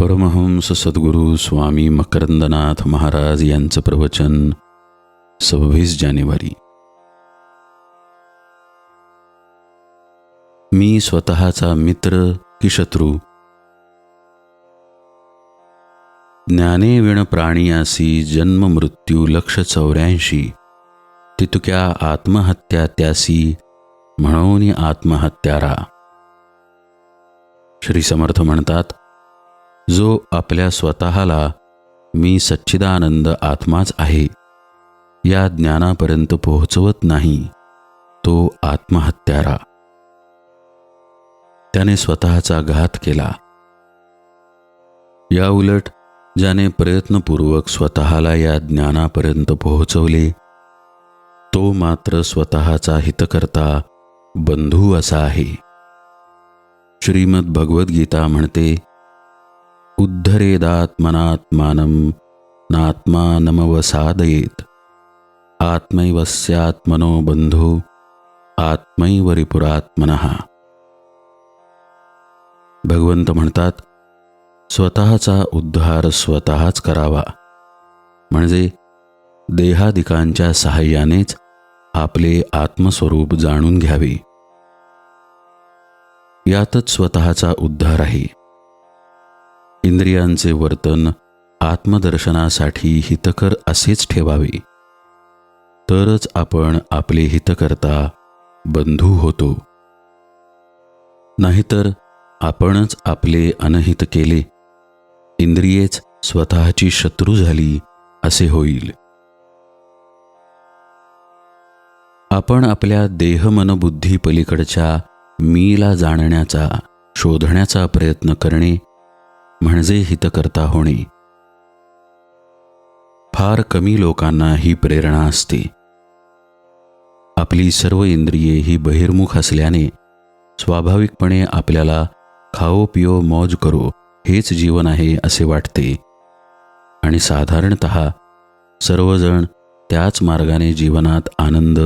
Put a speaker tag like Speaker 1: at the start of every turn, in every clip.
Speaker 1: परमहंस सद्गुरू स्वामी मकरंदनाथ महाराज यांचं प्रवचन सव्वीस जानेवारी. मी स्वतःचा मित्र की शत्रू. ज्ञाने विण प्राणियासी जन्म मृत्यू लक्ष चौऱ्याऐंशी तितुक्या आत्महत्या त्यासी म्हणून आत्महत्यारा. श्री समर्थ म्हणतात जो आपल्या स्वतःला मी सच्चिदानंद आत्माच आहे या ज्ञानापर्यंत पोहोचवत नाही तो आत्महत्यारा. त्याने स्वतःचा घात केला. या उलट ज्याने प्रयत्नपूर्वक स्वतःला या ज्ञानापर्यंत पोहोचवले तो मात्र स्वतःचा हितकर्ता बंधू असा आहे. श्रीमद भगवद्गीता म्हणते उद्धरेदात्मनात्मानं नात्मानमवसादयेत। आत्मैवस्यात्मनो बंधू आत्मैव रिपुरात्मनः। भगवंत म्हणतात स्वतःचा उद्धार स्वतःच करावा. म्हणजे देहादिकांच्या सहाय्यानेच आपले आत्मस्वरूप जाणून घ्यावे. यातच स्वतःचा उद्धार आहे. इंद्रियांचे वर्तन आत्मदर्शनासाठी हितकर असेच ठेवावे. तरच आपण आपले हितकर्ता बंधू होतो. नाहीतर आपणच आपले अनहित केले. इंद्रियेच स्वतःची शत्रू झाली असे होईल. आपण आपल्या देहमनबुद्धी पलीकडच्या मीला जाणण्याचा शोधण्याचा प्रयत्न करणे म्हणजे हितकर्ता होणे. फार कमी लोकांना ही प्रेरणा असते. आपली सर्व इंद्रिये ही बहिर्मुख असल्याने स्वाभाविकपणे आपल्याला खाओ पिओ मौज करो हेच जीवन आहे असे वाटते. आणि साधारणत सर्वजण त्याच मार्गाने जीवनात आनंद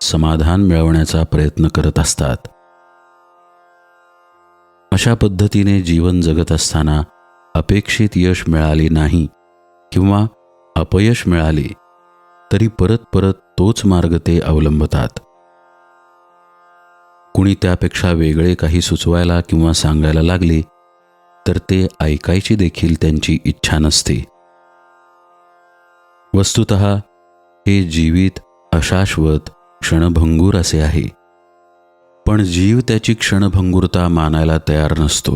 Speaker 1: समाधान मिळवण्याचा प्रयत्न करत असतात. अशा पद्धतीने जीवन जगत असताना अपेक्षित यश मिळाले नाही किंवा अपयश मिळाले तरी परत परत तोच मार्ग ते अवलंबतात. कुणी त्यापेक्षा वेगळे काही सुचवायला किंवा सांगायला लागले तर ते ऐकायची देखील त्यांची इच्छा नसते. वस्तुत हे जीवित अशाश्वत क्षणभंगूर असे आहे. पण जीव त्याची क्षणभंगुरता मानायला तयार नसतो.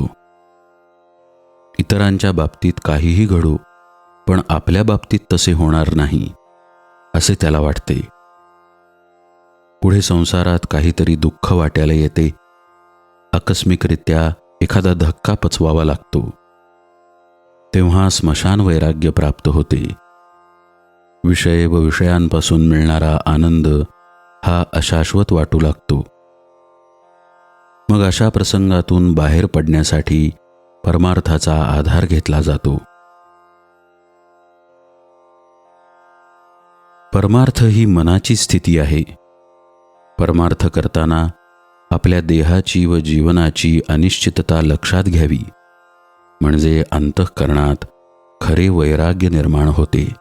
Speaker 1: इतरांच्या बाबतीत काहीही घडू पण आपल्या बाबतीत तसे होणार नाही असे त्याला वाटते. पुढे संसारात काहीतरी दुःख वाट्याला येते. आकस्मिकरित्या एखादा धक्का पचवावा लागतो. तेव्हा स्मशान वैराग्य प्राप्त होते. विषय व विषयांपासून मिळणारा आनंद हा अशाश्वत वाटू लागतो. मग अशा प्रसंगातून बाहेर पडण्यासाठी परमार्थाचा आधार घेतला जातो. परमार्थ ही मनाची स्थिती आहे. परमार्थ करताना आपल्या देहाची व जीवनाची अनिश्चितता लक्षात घ्यावी. म्हणजे अंतःकरणात खरे वैराग्य निर्माण होते.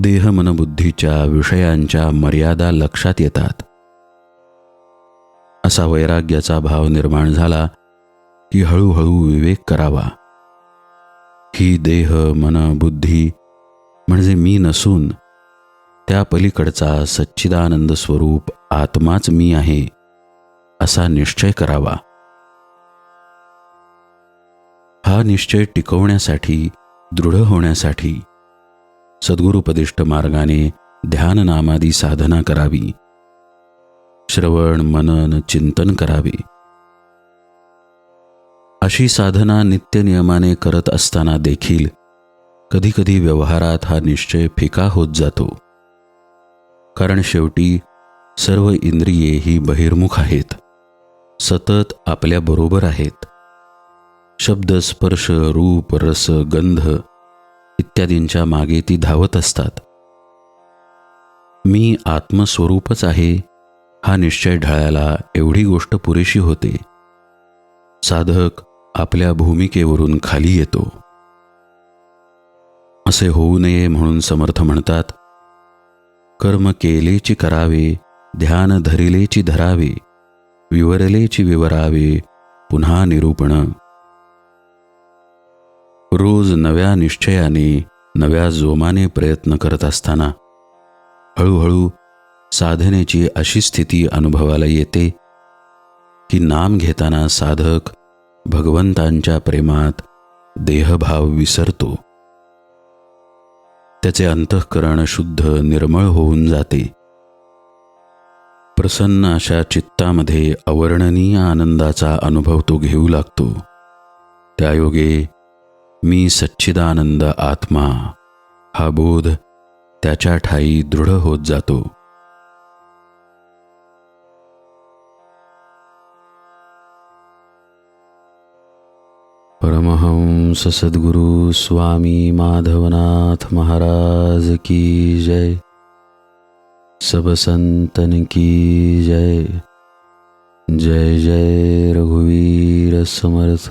Speaker 1: देह मनबुद्धीच्या विषयांच्या मर्यादा लक्षात येतात. असा वैराग्याचा भाव निर्माण झाला की हळूहळू विवेक करावा. ही देह मन बुद्धी म्हणजे मी नसून त्या पलीकडचा सच्चिदानंद स्वरूप आत्माच मी आहे असा निश्चय करावा. हा निश्चय टिकवण्यासाठी दृढ होण्यासाठी सद्गुरुपदिष्ट मार्गाने ध्याननामादी साधना करावी. श्रवण मनन चिंतन करावे. अशी साधना नित्यनियमाने करत असताना देखील कधीकधी व्यवहारात हा निश्चय फिका होत जातो. कारण शेवटी सर्व इंद्रिये ही बहिर्मुख आहेत. सतत आपल्याबरोबर आहेत. शब्द स्पर्श रूप रस गंध इत्यादींच्या मागे ती धावत असतात. मी आत्मस्वरूपच आहे हा निश्चय ढळायला एवढी गोष्ट पुरेशी होते. साधक आपल्या भूमिकेवरून खाली येतो. असे होऊ नये म्हणून समर्थ म्हणतात कर्म केलेची करावे ध्यान धरिलेची धरावे विवरलेची विवरावे पुन्हा निरूपण. रोज नव्या निश्चयाने नव्या जोमाने प्रयत्न करत असताना हळूहळू साधनेची अशी स्थिती अनुभवाला येते की नाम घेताना साधक भगवंतांच्या प्रेमात देहभाव विसरतो. त्याचे अंतःकरण शुद्ध निर्मळ होऊन जाते. प्रसन्न अशा चित्तामध्ये अवर्णनीय आनंदाचा अनुभव तो घेऊ लागतो. त्यायोगे मी सच्चिदानंद आत्मा हा बोध त्याच्या ठाई दृढ होत जातो. परमहंस सद्गुरु स्वामी माधवनाथ महाराज की जय। सब संतन की जय। जय जय रघुवीर समर्थ।